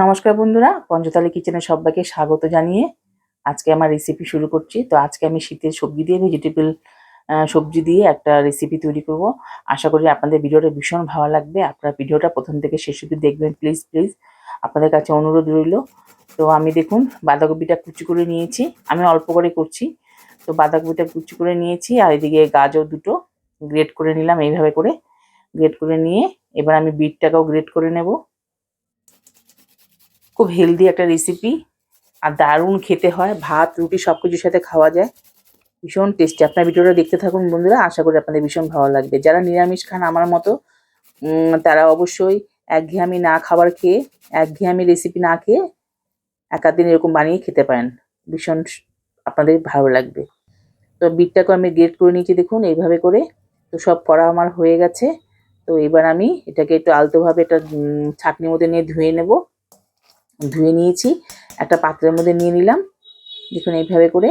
নমস্কার বন্ধুরা, পঞ্চতালি কিচেনে সবাইকে স্বাগত জানিয়ে আজকে আমার রেসিপি শুরু করছি। তো আজকে আমি শীতের সবজি দিয়ে ভেজিটেবল সবজি দিয়ে একটা রেসিপি তৈরি করব। আশা করি আপনাদের ভিডিওটা ভীষণ ভালো লাগবে। আপনারা ভিডিওটা প্রথম থেকে শেষ অবধি দেখবেন প্লিজ প্লিজ আপনাদের কাছে অনুরোধ রইল। তো আমি দেখুন, বাঁধাকপিটা কুচি করে নিয়েছি। আমি অল্প করে করছি। তো বাঁধাকপিটা কুচি করে নিয়েছি আর এদিকে গাজর দুটো গ্রেট করে নিলাম। এইভাবে করে গ্রেট করে নিয়ে এবার আমি বিটটাকেও গ্রেট করে নেব। খুব হেলদি একটা রেসিপি আর দারুণ খেতে হয়। ভাত, রুটি সব কিছুর সাথে খাওয়া যায়। ভীষণ টেস্টি আপনার ভিডিওটা দেখতে থাকুন বন্ধুরা। আশা করি আপনাদের ভীষণ ভালো লাগবে। যারা নিরামিষ খান আমার মতো তারা অবশ্যই একঘেয়ামি না খাবার খেয়ে, একঘেয়ামি রেসিপি না খেয়ে একাদিন এরকম বানিয়ে খেতে পারেন। ভীষণ আপনাদের ভালো লাগবে। তো বিটটাকে আমি গ্রেট করে নিয়েছি দেখুন, এইভাবে করে। তো সব করা আমার হয়ে গেছে। তো এবার আমি এটাকে একটু আলতোভাবে এটা ছাঁকনির মধ্যে নিয়ে ধুয়ে নেব। ধুয়ে নিয়েছি। একটা পাত্রের মধ্যে নিয়ে নিলাম। দেখুন এইভাবে করে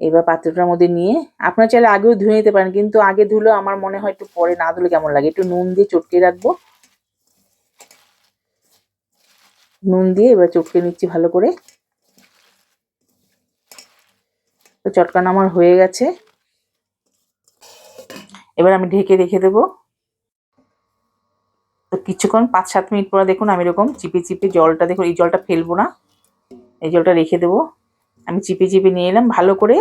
এবার পাত্রটার মধ্যে নিয়ে আপনার চাইলে আগেও ধুয়ে নিতে পারেন, কিন্তু আগে ধুলেও আমার মনে হয় একটু পরে, না ধুলে কেমন লাগে? একটু নুন দিয়ে চটকে রাখব। নুন দিয়ে এবার চটকে নিচ্ছি ভালো করে। তো চটকানো আমার হয়ে গেছে। এবার আমি ঢেকে রেখে দেবো। তো কিছুক্ষণ পাঁচ, সাত মিনিট পরে দেখুন আমি এরকম চিপে চিপে জলটা দেখুন, এই জলটা ফেলব না। এই জলটা রেখে দেবো। আমি চিপে চিপে নিয়ে এলাম, ভালো করে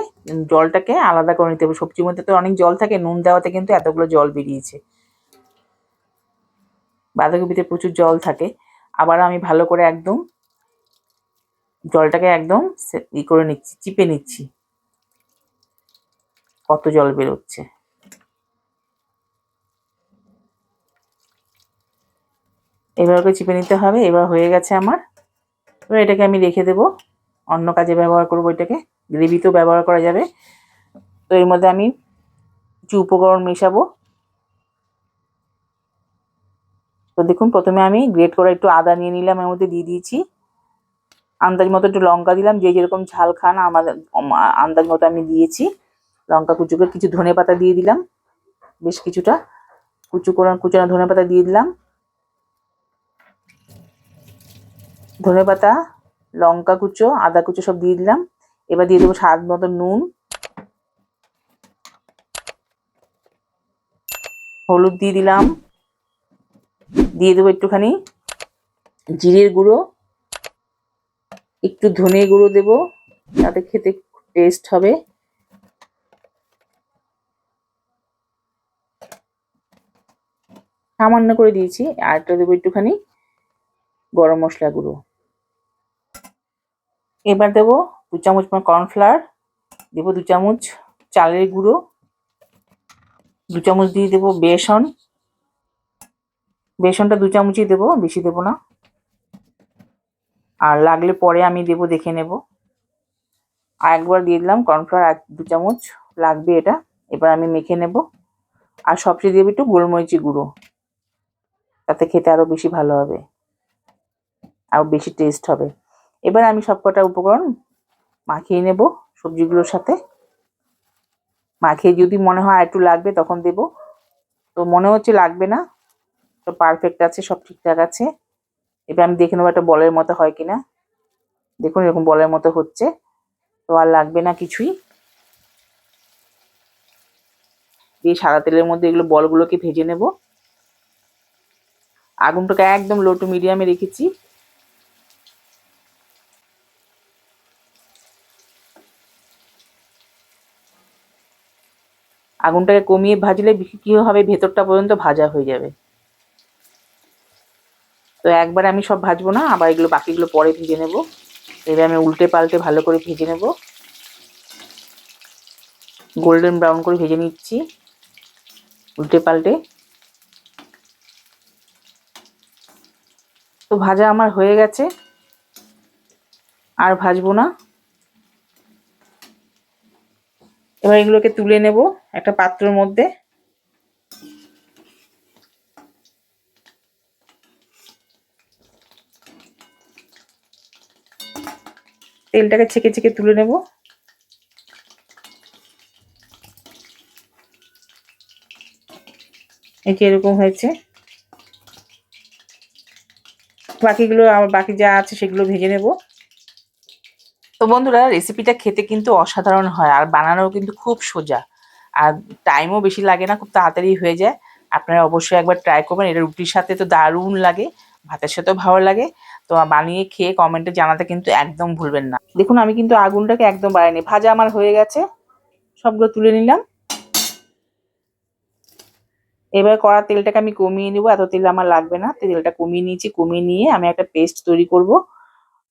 জলটাকে আলাদা করে নিতে হবে। সবজির মধ্যে তো অনেক জল থাকে, নুন দেওয়াতে কিন্তু এতগুলো জল বেরিয়েছে। বাঁধাকপিতে প্রচুর জল থাকে। আবার আমি ভালো করে একদম জলটাকে একদম ই করে নিচ্ছি, চিপে নিচ্ছি। কত জল বেরোচ্ছে। ওকে চিপে নিতে হবে, এবার হয়ে গেছে আমার। এবার এটাকে আমি রেখে দেবো। অন্য কাজে ব্যবহার করব এটাকে। গ্রেভিতেও ব্যবহার করা যাবে। তো এর মধ্যে আমি কিছু উপকরণ মেশাবো। তো দেখুন, প্রথমে আমি গ্রেট করে একটু আদা নিয়ে নিলাম, এর মধ্যে দিয়ে দিয়েছি। আন্দাজ মতো একটু লঙ্কা দিলাম, যে যেরকম ঝাল খান আমাদের আম- আন্দাজ মতো আমি দিয়েছি। লঙ্কা কুচু করে কিছু ধনে পাতা দিয়ে দিলাম, বেশ কিছুটা। কুচু করে, কুচানো ধনে পাতা দিয়ে দিলাম। ধনে পাতা, লঙ্কা কুচো, আদা কুচো সব দিয়ে দিলাম। এবার দিয়ে দেবো স্বাদ মতো নুন, হলুদ দিয়ে দিলাম। দিয়ে দেবো একটুখানি জিরের গুঁড়ো, একটু ধনে গুঁড়ো দেবো, তাতে খেতে টেস্ট হবে। সামান্য করে দিয়েছি আর একটা দেবো একটুখানি গরম মশলা গুঁড়ো। এবার দেবো দু চামচ কর্নফ্লাওয়ার, দেবো দু চামচ চালের গুঁড়ো, দু চামচ দিয়ে দেবো বেসন। বেসনটা দু চামচই দেবো, বেশি দেবো না। আর লাগলে পরে আমি দেবো, দেখে নেব। আর একবার দিয়ে দিলাম কর্নফ্লাওয়ার এক দু চামচ লাগবে এটা, এবার আমি মেখে নেব। আর সবচেয়ে দেবো একটু গোলমরিচি গুঁড়ো, তাতে খেতে আরও বেশি ভালো হবে। আরও বেশি টেস্ট হবে। এবার আমি সবকটা উপকরণ মাখিয়ে নেব সবজিগুলোর সাথে। মাখিয়ে যদি মনে হয় একটু লাগবে তখন দেব। তো মনে হচ্ছে লাগবে না, তো পারফেক্ট আছে, সব ঠিকঠাক আছে। এবার আমি দেখে নেব একটা বলের মতো হয় কিনা। দেখুন এরকম বলের মতো হচ্ছে, তো আর লাগবে না কিছুই। দিয়ে সাদা তেলের মধ্যে এগুলো বলগুলোকে ভেজে নেব। আগুনটাকে একদম লো টু মিডিয়ামে রেখেছি। আগুনটাকে কমিয়ে ভাজলে কি হবে? ভেতরটা পর্যন্ত ভাজা হয়ে যাবে। তো একবার আমি সব ভাজবো না, আবার এগুলো বাকিগুলো পরে ভেজে নেব। এবার আমি উল্টে পাল্টে ভালো করে ভেজে নেব। গোল্ডেন ব্রাউন করে ভেজে নিচ্ছি, উল্টে পাল্টে। তো ভাজা আমার হয়ে গেছে, আর ভাজবো না। এবার এগুলোকে তুলে নেব একটা পাত্রের মধ্যে। তেলটাকে ছেঁকে ছেঁকে তুলে নেব। এই যে এরকম হয়েছে। বাকিগুলো আমার বাকি যা আছে সেগুলো ভেজে নেব। তো বন্ধুরা রেসিপিটা খেতে কিন্তু অসাধারণ হয় আর বানানোও কিন্তু খুব সোজা। আর টাইমও বেশি লাগে না, খুব তাড়াতাড়ি হয়ে যায়। আপনারা অবশ্যই একবার ট্রাই করবেন। এটা রুটির সাথে তো দারুণ লাগে, ভাতের সাথেও ভালো লাগে। তো বানিয়ে খেয়ে কমেন্টে জানাতে কিন্তু একদম ভুলবেন না। দেখুন, আমি কিন্তু আগুনটাকে একদম বাড়াইনি, ভাজা আমার হয়ে গেছে। সবগুলো তুলে নিলাম। এবার কড়া তেলটাকে আমি কমিয়ে নেব। এত তেল আমার লাগবে না। তেলটা কমিয়ে নিয়েছি, কমিয়ে নিয়ে আমি একটা পেস্ট তৈরি করব।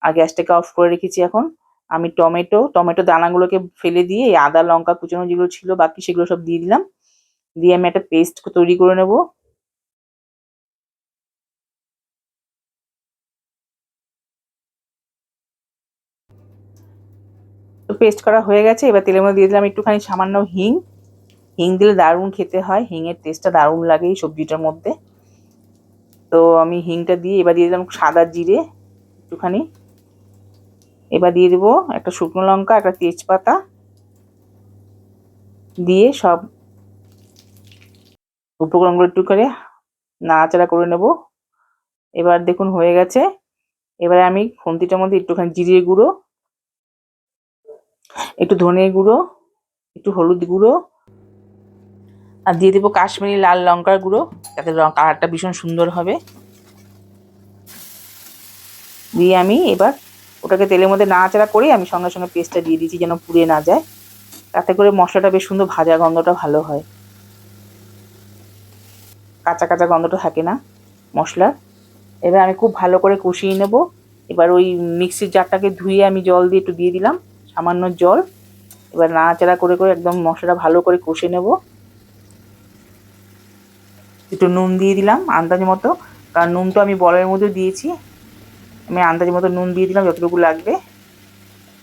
আর গ্যাসটাকে অফ করে রেখেছি এখন। আমি টমেটো টমেটো দানাগুলোকে ফেলে দিয়ে আদা, লঙ্কা, কুচানো যেগুলো ছিল বাকি সেগুলো সব দিয়ে দিলাম। দিয়ে আমি একটা পেস্ট তৈরি করে নেব। তো পেস্ট করা হয়ে গেছে। এবার তেলের মধ্যে দিয়ে দিলাম একটুখানি সামান্য হিং। হিং দিলে দারুণ খেতে হয়। হিংয়ের টেস্টটা দারুণ লাগে এই সবজিটার মধ্যে। তো আমি হিংটা দিয়ে এবার দিয়ে দিলাম সাদা জিরে একটুখানি। এবার দিয়ে দেবো একটা শুকনো লঙ্কা, একটা তেজপাতা দিয়ে সব উপকরণগুলো একটু করে নাড়াচাড়া করে নেব। এবার দেখুন হয়ে গেছে। এবারে আমি খুন্তিটার মধ্যে একটুখানি জিরে গুঁড়ো, একটু ধনে গুঁড়ো, একটু হলুদ গুঁড়ো, আর দিয়ে দেবো কাশ্মীরি লাল লঙ্কার গুঁড়ো তাতে কালারটা ভীষণ সুন্দর হবে। দিয়ে আমি এবার ওটাকে তেলের মধ্যে নাড়াচাড়া করে আমি সঙ্গে সঙ্গে পেস্টটা দিয়ে দিয়েছি যেন পুড়ে না যায়। তাতে করে মশলাটা বেশ সুন্দর ভাজা গন্ধটা ভালো হয়। কাঁচা কাঁচা গন্ধটা থাকে না মশলার। এবার আমি খুব ভালো করে কষিয়ে নেব। এবার ওই মিক্সির জারটাকে ধুয়ে আমি জল দিয়ে একটু দিয়ে দিলাম, সামান্য জল। এবার নাড়াচাড়া করে করে একদম মশলাটা ভালো করে কষে নেব। একটু নুন দিয়ে দিলাম আন্দাজ মতো। কারণ নুন তো আমি বলের মধ্যে দিয়েছি। আমি আন্দাজ মতো নুন দিয়ে দিলাম যতটুকু লাগবে।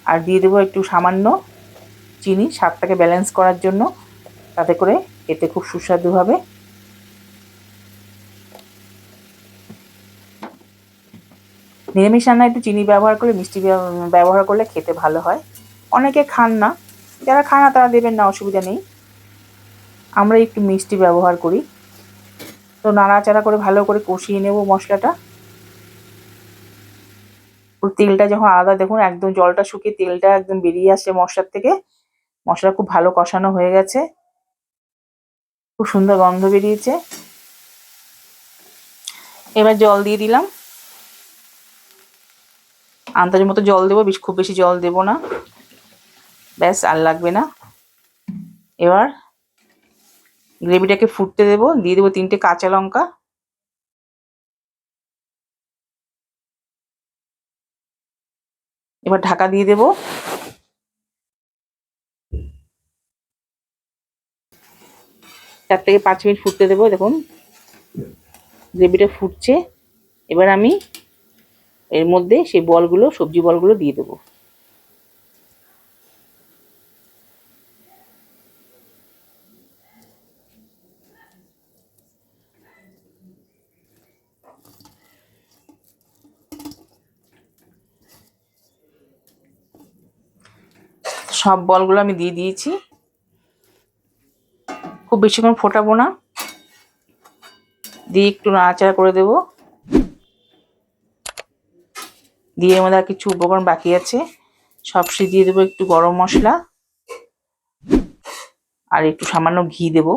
আর দিয়ে দেবো একটু সামান্য চিনি, স্বাদটাকে ব্যালেন্স করার জন্য। তাতে করে এতে খুব সুস্বাদু হবে। নিরামিষ রান্না একটু চিনি ব্যবহার করলে মিষ্টি ব্যবহার করলে খেতে ভালো হয়। অনেকে খান না। যারা খান না, তারা দেবেন না, অসুবিধা নেই। আমরা একটু মিষ্টি ব্যবহার করি। তো নাড়াচাড়া করে ভালো করে কষিয়ে নেব মশলাটা। তেলটা যখন আলাদা, দেখুন একদম জলটা শুকিয়ে তেলটা একদম বেরিয়ে আসছে মশলার থেকে। মশলা খুব ভালো কষানো হয়ে গেছে। খুব সুন্দর গন্ধ বেরিয়েছে। এবার জল দিয়ে দিলাম। আন্দাজের মতো জল দেবো, বেশ খুব বেশি জল দেবো না। ব্যাস, আর লাগবে না। এবার গ্রেভিটাকে ফুটতে দেবো। দিয়ে দেবো তিনটে কাঁচা লঙ্কা। এবার ঢাকা দিয়ে দেব। চার থেকে পাঁচ মিনিট ফুটতে দেবো দেখুন। গ্রেভিটা ফুটছে। এবার আমি এর মধ্যে সেই বলগুলো, সবজি বলগুলো দিয়ে দেবো। সব বলগুলো আমি দিয়ে দিয়েছি। খুব বেশিক্ষণ ফোটাবো না। দিয়ে একটু নাড়াচাড়া করে দেব। দিয়ে এর মধ্যে আর কিছু উপকরণ বাকি আছে। সবসে দিয়ে দেবো একটু গরম মশলা। আর একটু সামান্য ঘি দেব।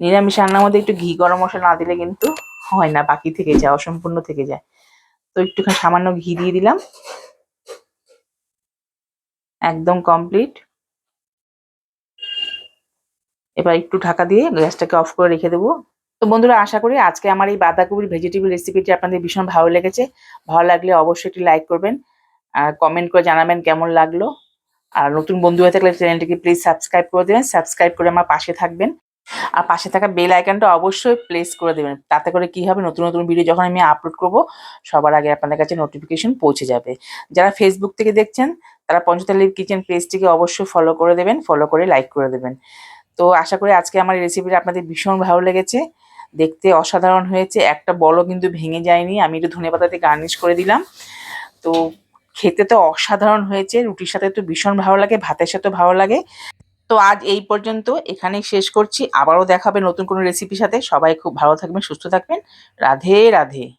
নিরামিষ রান্নার মধ্যে একটু ঘি, গরম মশলা না দিলে কিন্তু হয় না, বাকি থেকে যায়, অসম্পূর্ণ থেকে যায়। তো একটুখানি সামান্য ঘি দিয়ে দিলাম। একদম কমপ্লিট এবার একটু ঢাকা দিয়ে গ্যাসটাকে অফ করে রেখে দেবো। তো বন্ধুরা, আশা করি আজকে আমার এই বাঁধাকপির ভেজিটেবল রেসিপিটি আপনাদের ভীষণ ভালো লেগেছে। ভালো লাগলে অবশ্যই একটি লাইক করবেন আর কমেন্ট করে জানাবেন কেমন লাগল। আর নতুন বন্ধু হয়ে থাকলে চ্যানেলটিকে প্লিজ সাবস্ক্রাইব করে দেবেন সাবস্ক্রাইব করে আমার পাশে থাকবেন। আর পাশে থাকা বেল আইকনটা অবশ্যই প্লেস করে দেবেন। তাতে করে কি হবে? নতুন নতুন ভিডিও যখন আমি আপলোড করব, সবার আগে আপনাদের কাছে নোটিফিকেশন পৌঁছে যাবে। যারা ফেসবুক থেকে দেখছেন তারা পঞ্চতালির কিচেন পেজটিকে অবশ্যই ফলো করে দেবেন ফলো করে লাইক করে দেবেন। তো আশা করি আজকে আমার রেসিপিটা আপনাদের ভীষণ ভালো লেগেছে। দেখতে অসাধারণ হয়েছে, একটা বলও কিন্তু ভেঙে যায়নি, আমি একটু ধনে পাতা দিয়ে গার্নিশ করে দিলাম। তো খেতে তো অসাধারণ হয়েছে, রুটির সাথে তো ভীষণ ভালো লাগে, ভাতের সাথেও ভালো লাগে। তো আজ এই পর্যন্ত, এখানেই শেষ করছি, আবারও দেখাবে নতুন কোনো রেসিপির সাথে। সবাই খুব ভালো থাকবেন, সুস্থ থাকবেন। রাধে রাধে।